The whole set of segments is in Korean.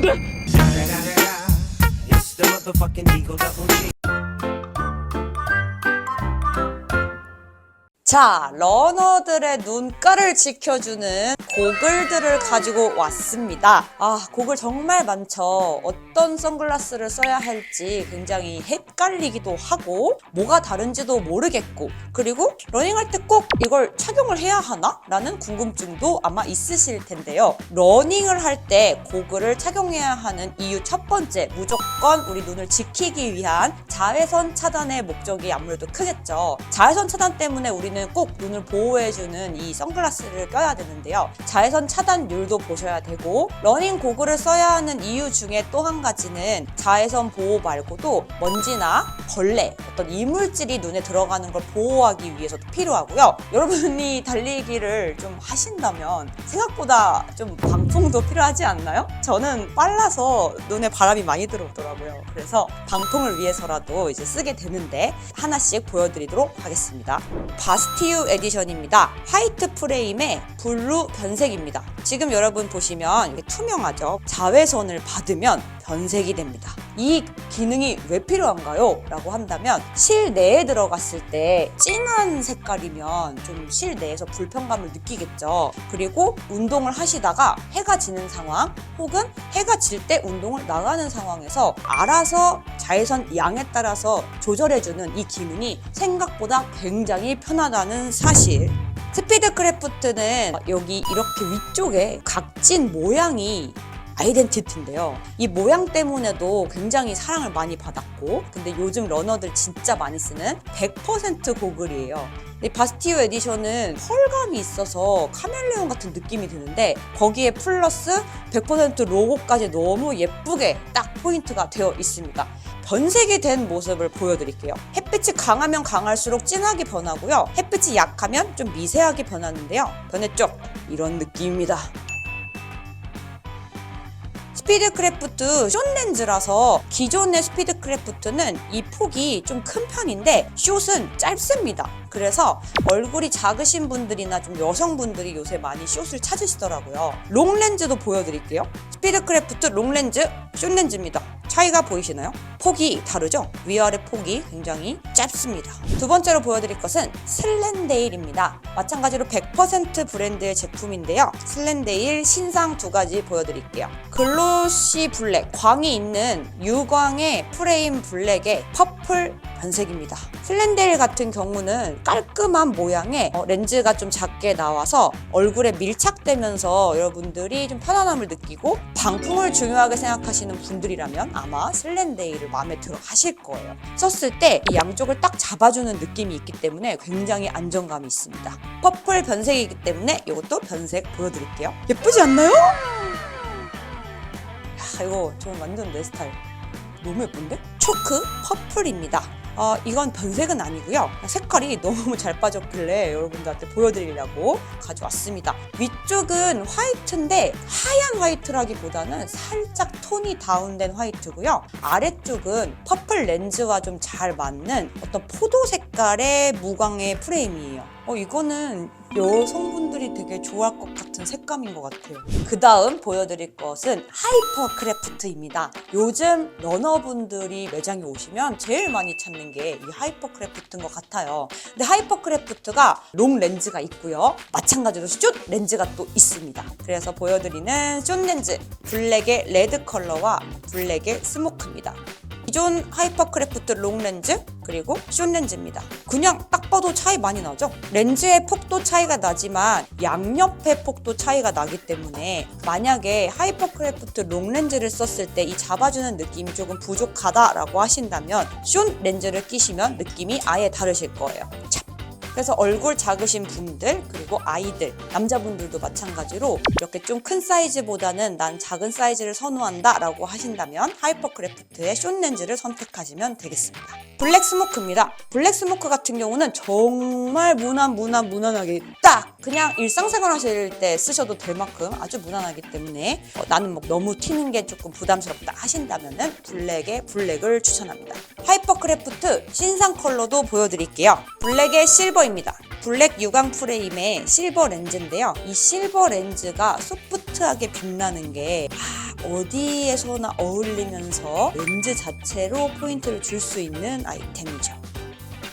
건데? It's the motherfucking Eagle Double G. 자, 러너들의 눈가를 지켜주는 고글들을 가지고 왔습니다. 아, 고글 정말 많죠. 어떤 선글라스를 써야 할지 굉장히 헷갈리기도 하고, 뭐가 다른지도 모르겠고, 그리고 러닝할 때 꼭 이걸 착용을 해야 하나? 라는 궁금증도 아마 있으실 텐데요. 러닝을 할 때 고글을 착용해야 하는 이유 첫 번째, 무조건 우리 눈을 지키기 위한 자외선 차단의 목적이 아무래도 크겠죠. 자외선 차단 때문에 우리는 꼭 눈을 보호해주는 이 선글라스를 껴야 되는데요. 자외선 차단율도 보셔야 되고, 러닝 고글을 써야 하는 이유 중에 또 한 가지는 자외선 보호 말고도 먼지나 벌레, 어떤 이물질이 눈에 들어가는 걸 보호하기 위해서도 필요하고요. 여러분이 달리기를 좀 하신다면 생각보다 좀 방풍도 필요하지 않나요? 저는 빨라서 눈에 바람이 많이 들어오더라고요. 그래서 방풍을 위해서라도 이제 쓰게 되는데 하나씩 보여드리도록 하겠습니다. 바스 티유 에디션입니다. 화이트 프레임에 블루 변색입니다. 지금 여러분 보시면 투명하죠? 자외선을 받으면 변색이 됩니다. 이 기능이 왜 필요한가요? 라고 한다면 실내에 들어갔을 때 진한 색깔이면 좀 실내에서 불편감을 느끼겠죠. 그리고 운동을 하시다가 해가 지는 상황 혹은 해가 질 때 운동을 나가는 상황에서 알아서 자외선 양에 따라서 조절해주는 이 기능이 생각보다 굉장히 편하다는 사실. 스피드 크래프트는 여기 이렇게 위쪽에 각진 모양이 아이덴티티인데요. 이 모양 때문에도 굉장히 사랑을 많이 받았고, 근데 요즘 러너들 진짜 많이 쓰는 100% 고글이에요. 이 바스티오 에디션은 펄감이 있어서 카멜레온 같은 느낌이 드는데 거기에 플러스 100% 로고까지 너무 예쁘게 딱 포인트가 되어 있습니다. 변색이 된 모습을 보여드릴게요. 햇빛이 강하면 강할수록 진하게 변하고요. 햇빛이 약하면 좀 미세하게 변하는데요. 변했죠? 이런 느낌입니다. 스피드 크래프트 숏 렌즈라서 기존의 스피드 크래프트는 이 폭이 좀 큰 편인데 숏은 짧습니다. 그래서 얼굴이 작으신 분들이나 좀 여성분들이 요새 많이 숏을 찾으시더라고요. 롱 렌즈도 보여드릴게요. 스피드 크래프트 롱 렌즈, 숏 렌즈입니다. 차이가 보이시나요? 폭이 다르죠? 위아래 폭이 굉장히 짧습니다. 두 번째로 보여드릴 것은 슬렌데일입니다. 마찬가지로 100% 브랜드의 제품인데요. 슬렌데일 신상 두 가지 보여드릴게요. 글로시 블랙, 광이 있는 유광의 프레임 블랙의 퍼플 변색입니다. 슬렌데일 같은 경우는 깔끔한 모양의 어, 렌즈가 좀 작게 나와서 얼굴에 밀착되면서 여러분들이 좀 편안함을 느끼고 방풍을 중요하게 생각하시는 분들이라면 아마 슬렌데일을 마음에 들어 하실 거예요. 썼을 때이 양쪽을 딱 잡아주는 느낌이 있기 때문에 굉장히 안정감이 있습니다. 퍼플 변색이기 때문에 이것도 변색 보여드릴게요. 예쁘지 않나요? 야, 이거 저 완전 내 스타일. 너무 예쁜데? 초크 퍼플입니다. 어, 이건 변색은 아니고요. 색깔이 너무 잘 빠졌길래 여러분들한테 보여드리려고 가져왔습니다. 위쪽은 화이트인데 하얀 화이트라기보다는 살짝 톤이 다운된 화이트고요. 아래쪽은 퍼플 렌즈와 좀 잘 맞는 어떤 포도 색깔의 무광의 프레임이에요. 어, 이거는 여성분들이 되게 좋아할 것 같은 색감인 것 같아요. 그 다음 보여드릴 것은 하이퍼 크래프트입니다. 요즘 러너분들이 매장에 오시면 제일 많이 찾는 게 이 하이퍼 크래프트인 것 같아요. 근데 하이퍼 크래프트가 롱 렌즈가 있고요. 마찬가지로 숏 렌즈가 또 있습니다. 그래서 보여드리는 숏 렌즈 블랙의 레드 컬러와 블랙의 스모크입니다. 기존 하이퍼 크래프트 롱 렌즈 그리고 숏 렌즈입니다. 그냥 딱 봐도 차이 많이 나죠? 렌즈의 폭도 차이가 나지만 양옆의 폭도 차이가 나기 때문에 만약에 하이퍼 크래프트 롱 렌즈를 썼을 때 이 잡아주는 느낌이 조금 부족하다라고 하신다면 숏 렌즈를 끼시면 느낌이 아예 다르실 거예요. 자, 그래서 얼굴 작으신 분들 그리고 아이들 남자분들도 마찬가지로 이렇게 좀 큰 사이즈보다는 난 작은 사이즈를 선호한다 라고 하신다면 하이퍼 크래프트의 숏 렌즈를 선택하시면 되겠습니다. 블랙 스모크입니다. 블랙 스모크 같은 경우는 정말 무난 무난 무난하게 딱 그냥 일상생활 하실 때 쓰셔도 될 만큼 아주 무난하기 때문에 어, 나는 뭐 너무 튀는 게 조금 부담스럽다 하신다면 은 블랙의 블랙을 추천합니다 하이퍼 크래프트 신상 컬러도 보여드릴게요 블랙의 실버입니다 블랙 유광 프레임의 실버 렌즈인데요. 이 실버 렌즈가 소프트 화이트하게 빛나는 게 아, 어디에서나 어울리면서 렌즈 자체로 포인트를 줄 수 있는 아이템이죠.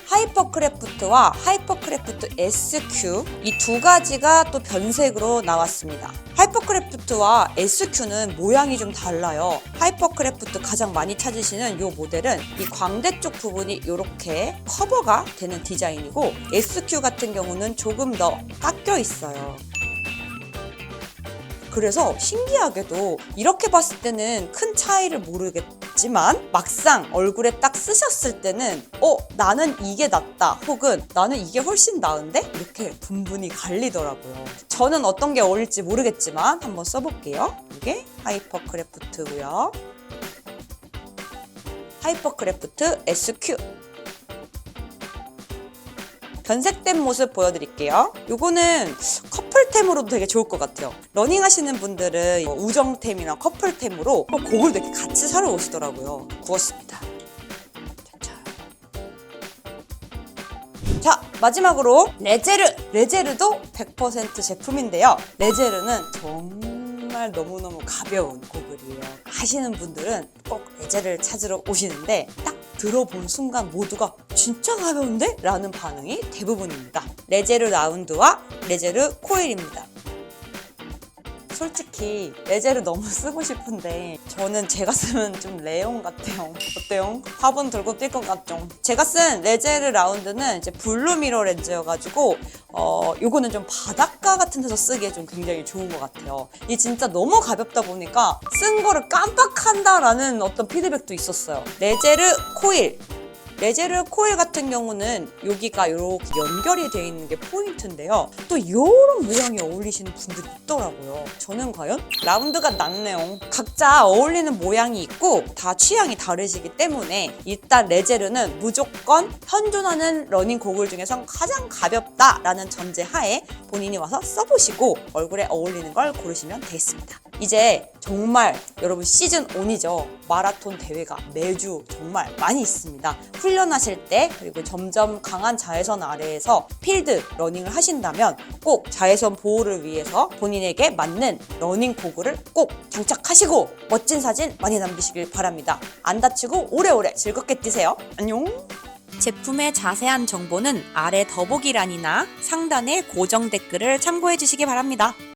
하이퍼크래프트와 하이퍼크래프트 SQ 이 두 가지가 또 변색으로 나왔습니다. 하이퍼크래프트 와 SQ는 모양이 좀 달라요. 하이퍼크래프트 가장 많이 찾으시는 이 모델은 이 광대 쪽 부분이 이렇게 커버가 되는 디자인이고 SQ 같은 경우는 조금 더 깎여 있어요. 그래서 신기하게도 이렇게 봤을 때는 큰 차이를 모르겠지만 막상 얼굴에 딱 쓰셨을 때는 어 나는 이게 낫다 혹은 나는 이게 훨씬 나은데 이렇게 분분히 갈리더라고요. 저는 어떤 게 어울릴지 모르겠지만 한번 써볼게요. 이게 하이퍼 크래프트고요. 하이퍼 크래프트 SQ 변색된 모습 보여드릴게요. 요거는 템으로도 되게 좋을 것 같아요. 러닝 하시는 분들은 뭐 우정템이나 커플템으로 곡을 이렇게 같이 사러 오시더라고요. 구웠습니다. 자, 자, 마지막으로 레제르! 레제르도 100% 제품인데요. 레제르는 정말 너무너무 가벼운 고글이에요. 하시는 분들은 꼭 레제르를 찾으러 오시는데 딱 들어본 순간 모두가 진짜 가벼운데? 라는 반응이 대부분입니다. 레제르 라운드와 레제르 코일입니다. 솔직히 레제르 너무 쓰고 싶은데 저는 제가 쓰면 좀 레옹 같아요. 어때요? 화분 들고 뛸 것 같죠? 제가 쓴 레제르 라운드는 이제 블루 미러 렌즈여가지고 어 요거는 좀 바닷가 같은 데서 쓰기에 좀 굉장히 좋은 것 같아요. 이 진짜 너무 가볍다 보니까 쓴 거를 깜빡한다라는 어떤 피드백도 있었어요. 레제르 코일 레제르 코일 같은 경우는 여기가 이렇게 연결이 되어 있는 게 포인트인데요. 또 이런 모양이 어울리시는 분들이 있더라고요. 저는 과연 라운드가 낫네요. 각자 어울리는 모양이 있고 다 취향이 다르시기 때문에 일단 레제르는 무조건 현존하는 러닝 고글 중에선 가장 가볍다라는 전제 하에 본인이 와서 써보시고 얼굴에 어울리는 걸 고르시면 되겠습니다. 이제 정말 여러분 시즌 1이죠. 마라톤 대회가 매주 정말 많이 있습니다. 훈련하실 때 그리고 점점 강한 자외선 아래에서 필드 러닝을 하신다면 꼭 자외선 보호를 위해서 본인에게 맞는 러닝 고글을 꼭 장착하시고 멋진 사진 많이 남기시길 바랍니다. 안 다치고 오래오래 즐겁게 뛰세요. 안녕! 제품의 자세한 정보는 아래 더보기란이나 상단의 고정 댓글을 참고해 주시기 바랍니다.